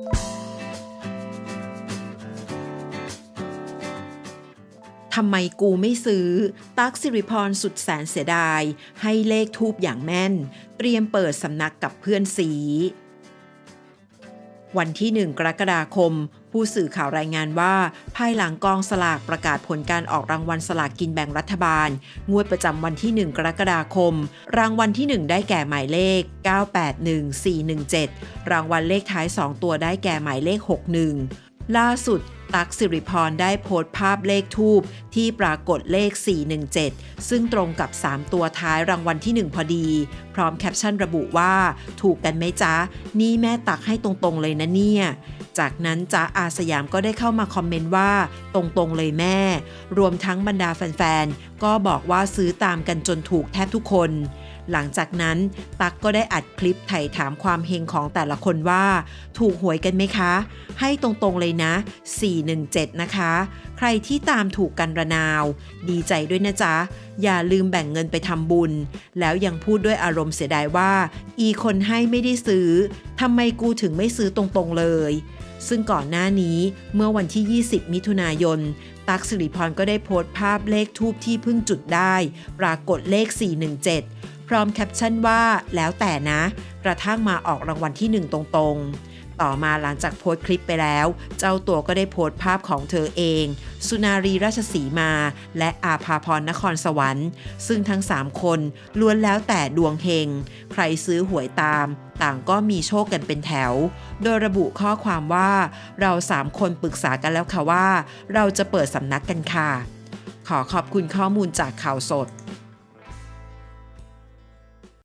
ทำไมกูไม่ซื้อ ตั๊กสิริพรสุดแสนเสียดาย ให้เลขทูบอย่างแม่น เตรียมเปิดสำนักกับเพื่อนสีวันที่ 1 กรกฎาคม ผู้สื่อข่าวรายงานว่า ภายหลังกองสลากประกาศผลการออกรางวัลสลากกินแบ่งรัฐบาล งวดประจำวันที่ 1 กรกฎาคม รางวัลที่ 1 ได้แก่หมายเลข 981417 รางวัลเลขท้าย 2 ตัวได้แก่หมายเลข 61 ล่าสุด ตักสิริพรได้โพสต์ภาพเลขทูบที่ปรากฏเลข 417 ซึ่งตรงกับ 3 ตัวท้ายรางวัลที่ 1 พอดี พร้อมแคปชั่นระบุว่า ถูกกันไหมจ๊ะ นี่แม่ตักให้ตรงๆเลยนะเนี่ย จากนั้นจ๊ะอาสยามก็ได้เข้ามาคอมเมนต์ว่า ตรงๆเลยแม่ รวมทั้งบรรดาแฟนๆ ก็บอกว่าซื้อตามกันจนถูกแทบทุกคน หลังจากนั้นตั๊กก็ได้อัดคลิปไถ่ถามความเฮงของแต่ละคนว่า ถูกหวยกันไหมคะ ให้ตรงๆเลยนะ 417 นะคะ ใครที่ตามถูกกันระนาว ดีใจด้วยนะจ๊ะ อย่าลืมแบ่งเงินไปทำบุญ แล้วยังพูดด้วยอารมณ์เสียดายว่า อีคนให้ไม่ได้ซื้อทำไมกูถึงไม่ซื้อตรงๆเลย ซึ่งก่อนหน้านี้เมื่อวันที่ 20 มิถุนายน ตั๊กสิริพรก็ได้โพสต์ภาพเลขทูบที่เพิ่งจุดได้ ปรากฏเลข 417 พร้อมแคปชั่นว่าแล้วแต่นะ กระทั่งมาออกรางวัลที่ 1 ตรงๆ ต่อมาหลังจากโพสต์คลิปไปแล้ว เจ้าตัวก็ได้โพสต์ภาพของเธอเอง สุนารีราชสีมา และอาภาพรนครสวรรค์ ซึ่งทั้ง 3 คนล้วนแล้วแต่ดวงเฮง ใครซื้อหวยตาม ต่างก็มีโชคกันเป็นแถว โดยระบุข้อความว่า เราสามคนปรึกษากันแล้วค่ะว่า เราจะเปิดสำนักกันค่ะ ขอขอบคุณข้อมูลจากข่าวสด